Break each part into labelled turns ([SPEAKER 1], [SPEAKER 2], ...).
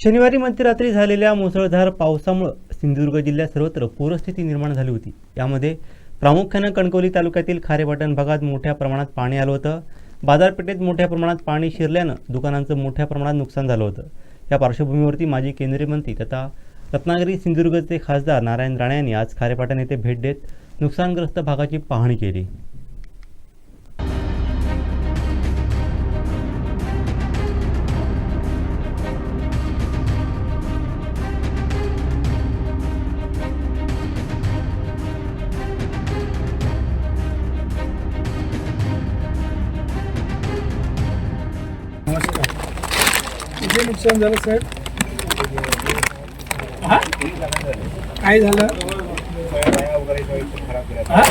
[SPEAKER 1] शनिवारी मध्यरात्री झालेल्या मुसळधार पावसामुळं सिंधुदुर्ग जिल्ह्यात सर्वत्र पूरस्थिती निर्माण झाली होती. यामध्ये प्रामुख्यानं कणकवली तालुक्यातील खारेपाटण भागात मोठ्या प्रमाणात पाणी आलं होतं. बाजारपेठेत मोठ्या प्रमाणात पाणी शिरल्यानं दुकानांचं मोठ्या प्रमाणात नुकसान झालं होतं. या पार्श्वभूमीवरती माजी केंद्रीय मंत्री तथा रत्नागिरी सिंधुदुर्गचे खासदार नारायण राणे यांनी आज खारेपाटण येथे भेट देत नुकसानग्रस्त भागाची पाहणी केली.
[SPEAKER 2] किती नुकसान झालं साहेब हा? काय झालं हा?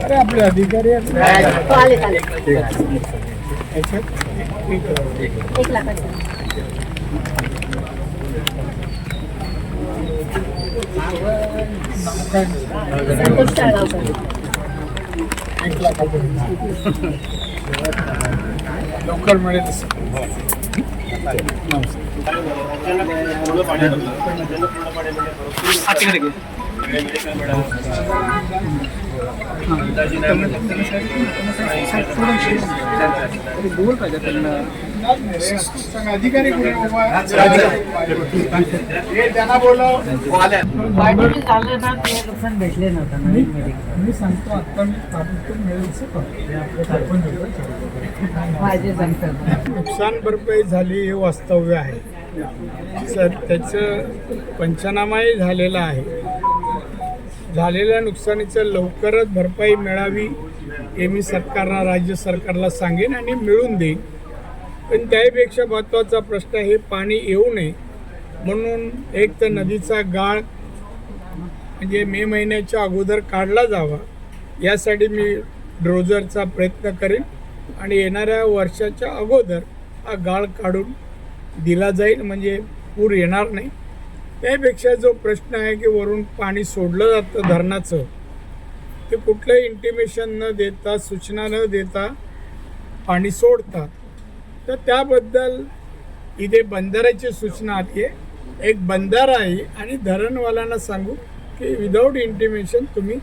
[SPEAKER 2] अरे आपले अधिकारी आहेत. याच्यात एक लाखापर्यंत. लवकर मिळेल असं. सांगा, त्यांना
[SPEAKER 3] ना ते नुकसान भेटले नव्हतं
[SPEAKER 2] मी सांगतो आता मी ताबडतोब मिळेल
[SPEAKER 3] माझे सांगतात
[SPEAKER 2] नुकसान भरपाई झाली हे वास्तव्य आहे. सर त्याचं पंचनामाही झालेला आहे. झालेल्या नुकसानीचं लवकरच भरपाई मिळावी हे मी सरकारला राज्य सरकारला सांगेन आणि मिळून देईन. पण त्याहीपेक्षा महत्त्वाचा प्रश्न हे पाणी येऊ नये. म्हणून एक तर नदीचा गाळ म्हणजे मे महिन्याच्या अगोदर काढला जावा. यासाठी मी ड्रोजरचा प्रयत्न करेन आणि येणाऱ्या वर्षाच्या अगोदर हा गाळ काढून दिला जाईल. म्हणजे पूर येणार नाही. त्यापेक्षा जो प्रश्न आहे की वरून पाणी सोडलं जातं धरणाचं ते कुठलंही इंटिमेशन न देता सूचना न देता पाणी सोडतात. तर त्याबद्दल इथे बंधाऱ्याची सूचना आली आहे. एक बंधारा आहे आणि धरणवाल्यांना सांगू की विदाऊट इंटिमेशन तुम्ही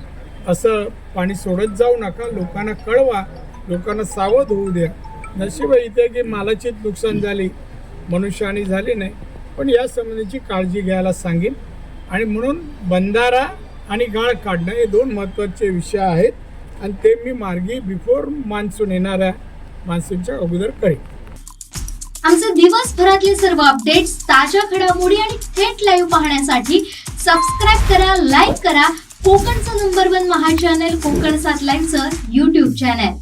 [SPEAKER 2] असं पाणी सोडत जाऊ नका. लोकांना कळवा लोकांना सावध होऊ द्या. नशीब आहे इथे की मालाचीच नुकसान झाली मनुष्याने झाली नाही. पण या संबंधीची काळजी घ्यायला सांगेन. आणि म्हणून बंधारा आणि गाळ काढणं हे दोन महत्त्वाचे विषय आहेत. आणि ते मी मार्गी बिफोर मान्सून येणाऱ्या मान्सूनच्या अगोदर करेन.
[SPEAKER 4] आमचे दिवसभरातले सर्व अपडेट्स ताज्या घडामोडी आणि थेट लाईव्ह पाहण्यासाठी सबस्क्राईब करा लाईक करा. कोकणचं नंबर वन महा चॅनल कोकण सात लाईनचं युट्यूब चॅनल